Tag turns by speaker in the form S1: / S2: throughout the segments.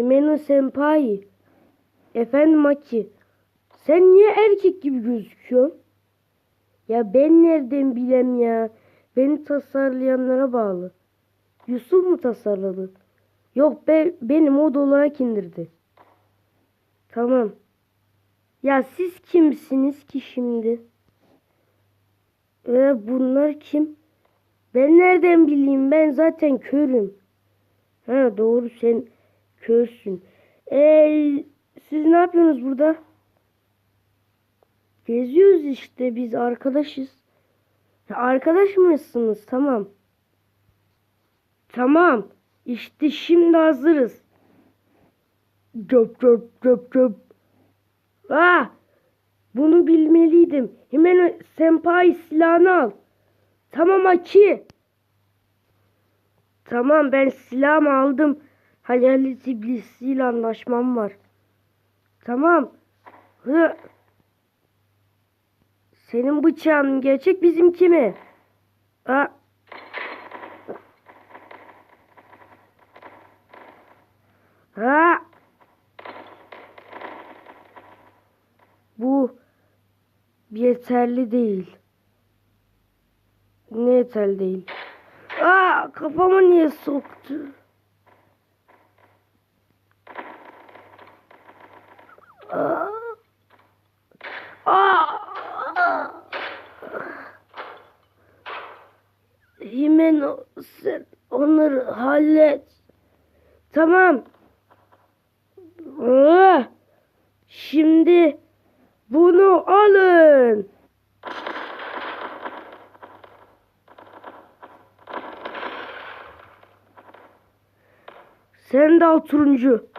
S1: Himeno Senpai. Efendim Aki. Sen niye erkek gibi gözüküyorsun? Ya ben nereden bilem ya. Beni tasarlayanlara bağlı. Yusuf mu tasarladı? Yok be, beni mod olarak indirdi. Tamam. Ya siz kimsiniz ki şimdi? Ee, bunlar kim? Ben nereden bileyim? Ben zaten körüm. Ha doğru sen körsün. Ee, siz ne yapıyorsunuz burada? Geziyoruz işte biz arkadaşız. Ya arkadaş mısınız? Tamam. Tamam. İşte şimdi hazırız. Cöp cöp cöp cöp. Ah! Bunu bilmeliydim. Hemen senpai silahını al. Tamam Aki. Tamam ben silahımı aldım. Hayalet iblisiyle anlaşmam var. Tamam. Hı. Senin bıçağın gerçek bizimki mi? Aa. Ha. Bu yeterli değil. Ne yeterli değil? Aa kafama niye soktu? Aa. Aa. Hemen sen onları hallet. Tamam. Şimdi bunu alın. Sen de al turuncu.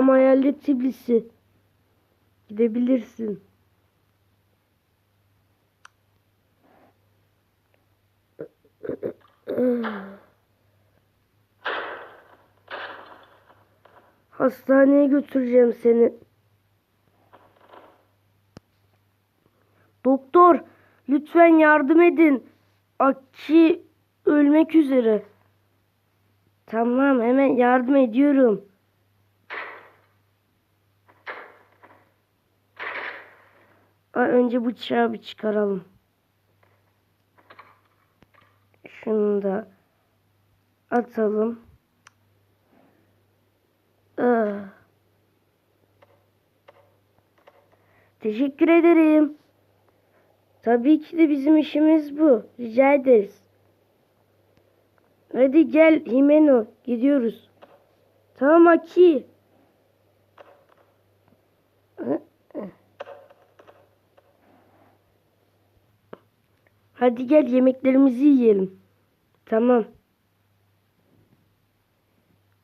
S1: Tamam hayalet iblisi. Gidebilirsin. Hastaneye götüreceğim seni. Doktor, lütfen yardım edin. Aki ölmek üzere. Tamam, hemen yardım ediyorum. Aa, önce bıçağı bir çıkaralım. Şunu da atalım. Ah. Teşekkür ederim. Tabii ki de bizim işimiz bu. Rica ederiz. Hadi gel Himeno. Gidiyoruz. Tamam Aki. Hadi gel yemeklerimizi yiyelim. Tamam.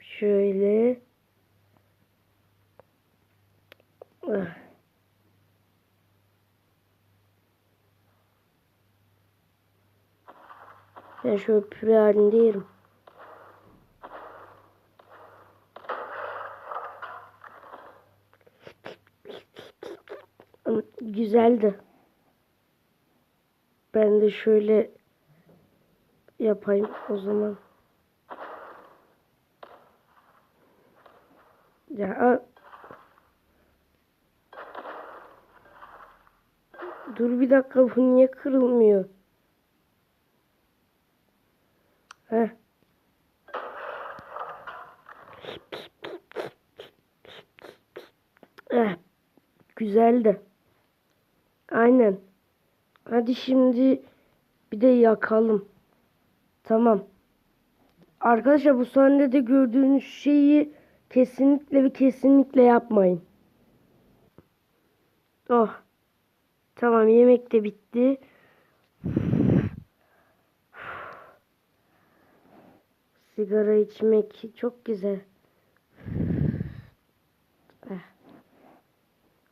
S1: Şöyle. Ah. Ben şöyle püre halinde yerim. Güzeldi. Ben de şöyle yapayım o zaman. Ya Dur bir dakika bu niye kırılmıyor? Heh. Eh, güzeldi. Aynen. Hadi şimdi bir de yakalım. Tamam. Arkadaşlar bu sahnede gördüğünüz şeyi kesinlikle ve kesinlikle yapmayın. Oh. Tamam yemek de bitti. Sigara içmek çok güzel. Eh.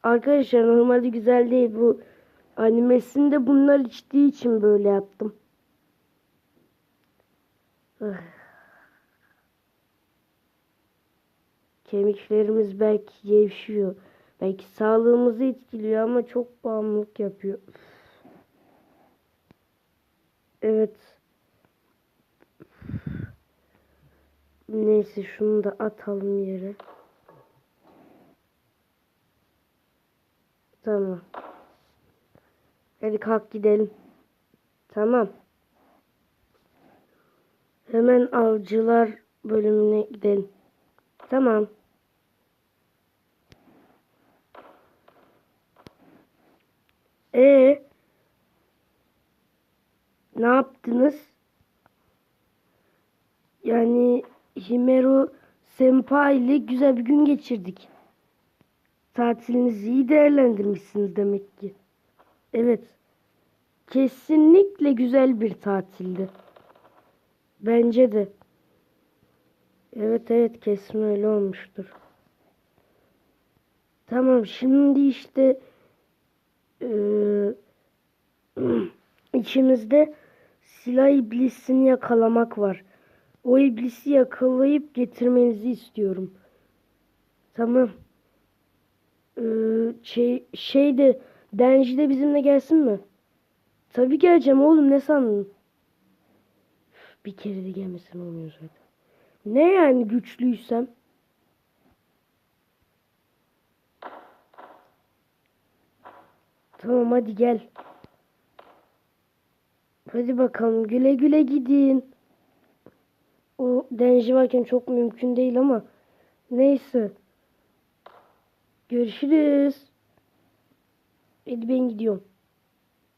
S1: Arkadaşlar normalde güzel değil bu animesinde bunlar içtiği için böyle yaptım. Ah. Kemiklerimiz belki gevşiyor. Belki sağlığımızı etkiliyor ama çok bağımlılık yapıyor. Evet. Neyse şunu da atalım yere. Tamam. Hadi kalk gidelim. Tamam. Hemen avcılar bölümüne gidelim. Tamam. E ne yaptınız? Yani Himero Senpai ile güzel bir gün geçirdik. Tatilinizi iyi değerlendirmişsiniz demek ki. Evet. Kesinlikle güzel bir tatildi. Bence de. Evet evet kesin öyle olmuştur. Tamam şimdi işte eee içimizde silah iblisini yakalamak var. O iblisi yakalayıp getirmenizi istiyorum. Tamam. Ee, şey, şey de Denji de bizimle gelsin mi? Tabii geleceğim oğlum ne sandın? Bir kere de gelmesin olmuyor zaten. Ne yani güçlüysem? Tamam hadi gel. Hadi bakalım güle güle gidin. O Denji varken çok mümkün değil ama neyse. Görüşürüz. Hadi ben gidiyorum.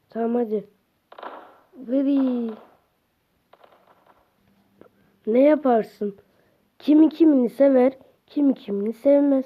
S1: Tamam hadi. Hadi. Ne yaparsın? Kimi kimini sever, kimi kimini sevmez.